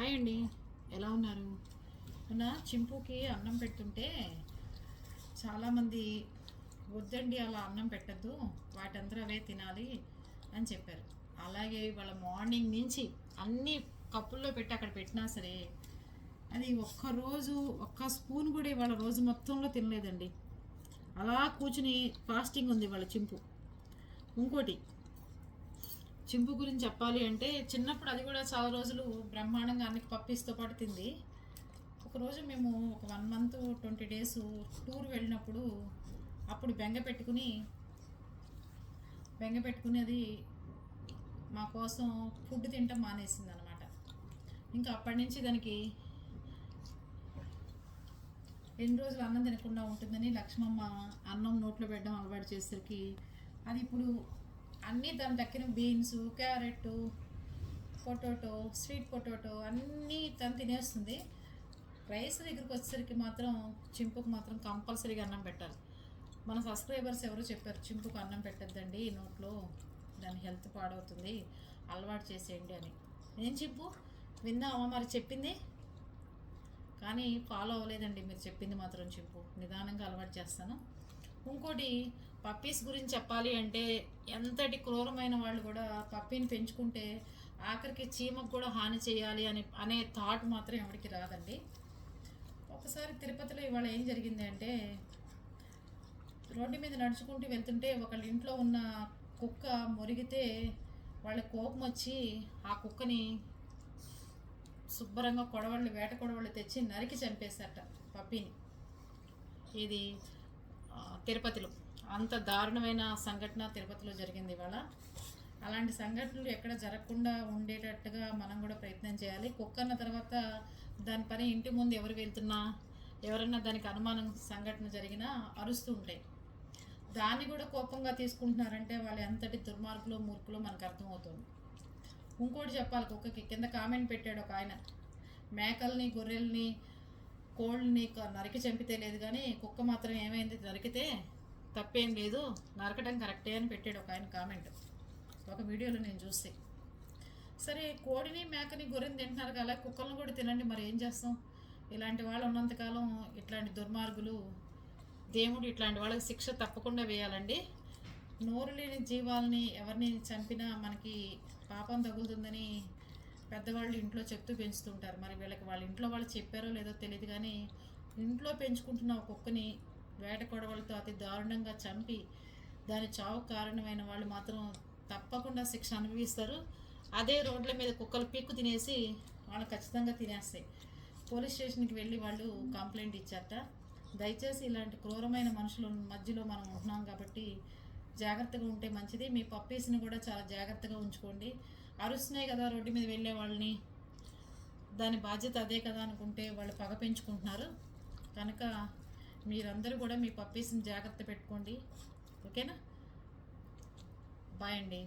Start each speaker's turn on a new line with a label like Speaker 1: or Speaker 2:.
Speaker 1: Hi అండి. ఎలా ఉన్నారు? మొన్న చింపుకి అన్నం పెడుతుంటే చాలామంది వద్దండి అలా అన్నం పెట్టద్దు వాటంతా అవే తినాలి అని చెప్పారు. అలాగే వాళ్ళ మార్నింగ్ నుంచి అన్ని కప్పుల్లో పెట్టి అక్కడ పెట్టినా సరే అది ఒక్కరోజు ఒక్క స్పూన్ కూడా ఇవాళ రోజు మొత్తంలో తినలేదండి. అలా కూర్చుని ఫాస్టింగ్ ఉంది వాళ్ళ చింపు. ఇంకోటి చింపు గురించి చెప్పాలి అంటే చిన్నప్పుడు అది కూడా చాలా రోజులు బ్రహ్మాండంగా అన్నకి పప్పిస్తో పాటు తింది. ఒకరోజు మేము ఒక one month twenty days tour వెళ్ళినప్పుడు అప్పుడు బెంగ పెట్టుకుని బెంగ పెట్టుకుని అది మా కోసం ఫుడ్ తింటాం మానేసింది అనమాట ఇంకా అప్పటి నుంచి దానికి ఎన్ని రోజులు అన్నం తినకుండా ఉంటుందని లక్ష్మమ్మ అన్నం నోట్లో పెట్టడం అలవాటు చేసేసరికి అది ఇప్పుడు అన్నీ దాని దక్కిన beans carrot potato sweet potato అన్నీ తను తినేస్తుంది. రైస్ దగ్గరికి వచ్చేసరికి మాత్రం చింపుకు మాత్రం కంపల్సరీగా అన్నం పెట్టాలి. మన సబ్స్క్రైబర్స్ ఎవరో చెప్పారు చింపుకు అన్నం పెట్టద్దండి నోట్లో దాని హెల్త్ పాడవుతుంది అలవాటు చేసేయండి అని. ఏం చింపు? విన్నావా మరి చెప్పింది? కానీ ఫాలో అవ్వలేదండి మీరు చెప్పింది మాత్రం చెప్పు నిదానంగా అలవాటు చేస్తాను. ఇంకోటి పప్పీస్ గురించి చెప్పాలి అంటే ఎంతటి క్రూరమైన వాళ్ళు కూడా పప్పీని పెంచుకుంటే ఆఖరికి చీమకు కూడా హాని చేయాలి అని అనే థాట్ మాత్రం ఎవరికి రాదండి. ఒకసారి తిరుపతిలో ఇవాళ ఏం జరిగింది అంటే రోడ్డు మీద నడుచుకుంటూ వెళ్తుంటే ఒకళ్ళ ఇంట్లో ఉన్న కుక్క మురిగితే వాళ్ళ కోపం వచ్చి ఆ కుక్కని శుభ్రంగా కొడవళ్ళు వేట కొడవళ్ళు తెచ్చి నరికి చంపేశారట పప్పీని ఇది తిరుపతిలో. అంత దారుణమైన సంఘటన తిరుపతిలో జరిగింది ఇవాళ. అలాంటి సంఘటనలు ఎక్కడ జరగకుండా ఉండేటట్టుగా మనం కూడా ప్రయత్నం చేయాలి. కుక్క అన్న తర్వాత దాని పని ఇంటి ముందు ఎవరు వెళ్తున్నా ఎవరన్నా దానికి అనుమానం సంఘటన జరిగినా అరుస్తూ ఉంటాయి. దాన్ని కూడా కోపంగా తీసుకుంటున్నారంటే వాళ్ళు ఎంతటి దుర్మార్గులో మూర్ఖులో మనకు అర్థమవుతుంది. ఇంకోటి చెప్పాలి కుక్కకి. కింద కామెంట్ పెట్టాడు ఒక ఆయన. మేకల్ని గొర్రెల్ని కోళ్ళని నరికి చంపితే లేదు కానీ కుక్క మాత్రం ఏమైంది? నరికితే తప్పేం లేదు. నరకడం కరెక్టే అని పెట్టాడు ఒక ఆయన కామెంట్. ఒక వీడియోలో నేను చూస్తే. సరే కోడిని మేకని గొర్రెని తింటున్నారు కదా కుక్కలను కూడా తినండి మరి ఏం చేస్తాం? ఇలాంటి వాళ్ళు ఉన్నంతకాలం ఇట్లాంటి దుర్మార్గులు దేవుడు ఇట్లాంటి వాళ్ళకి శిక్ష తప్పకుండా వేయాలండి. నోరు లేని జీవాలని ఎవరిని చంపినా మనకి పాపం తగులుతుందని పెద్దవాళ్ళు ఇంట్లో చెప్తూ పెంచుతుంటారు. మరి వీళ్ళకి వాళ్ళ ఇంట్లో వాళ్ళు చెప్పారో లేదో తెలియదు కానీ ఇంట్లో పెంచుకుంటున్న ఒక కుక్కని వేట కొడవలతో అతి దారుణంగా చంపి దాని చావు కారణమైన వాళ్ళు మాత్రం తప్పకుండా శిక్ష అనుభవిస్తారు. అదే రోడ్ల మీద కుక్కలు పీక్కు తినేసి వాళ్ళు ఖచ్చితంగా తినేస్తాయి. పోలీస్ స్టేషన్కి వెళ్ళి వాళ్ళు కంప్లైంట్ ఇచ్చారట దయచేసి ఇలాంటి క్రూరమైన మనుషుల మధ్యలో మనం ఉంటున్నాం కాబట్టి జాగ్రత్తగా ఉంటే మంచిది. మీ పప్పీస్ని కూడా చాలా జాగ్రత్తగా ఉంచుకోండి. అరుస్తున్నాయి కదా రోడ్డు మీద వెళ్ళే వాళ్ళని. దాని బాధ్యత అదే కదా అనుకుంటే వాళ్ళు పగ పెంచుకుంటున్నారు. కనుక మీరందరూ కూడా మీ పప్పీస్ని జాగ్రత్త పెట్టుకోండి. ఓకేనా? బాయ్ అండి.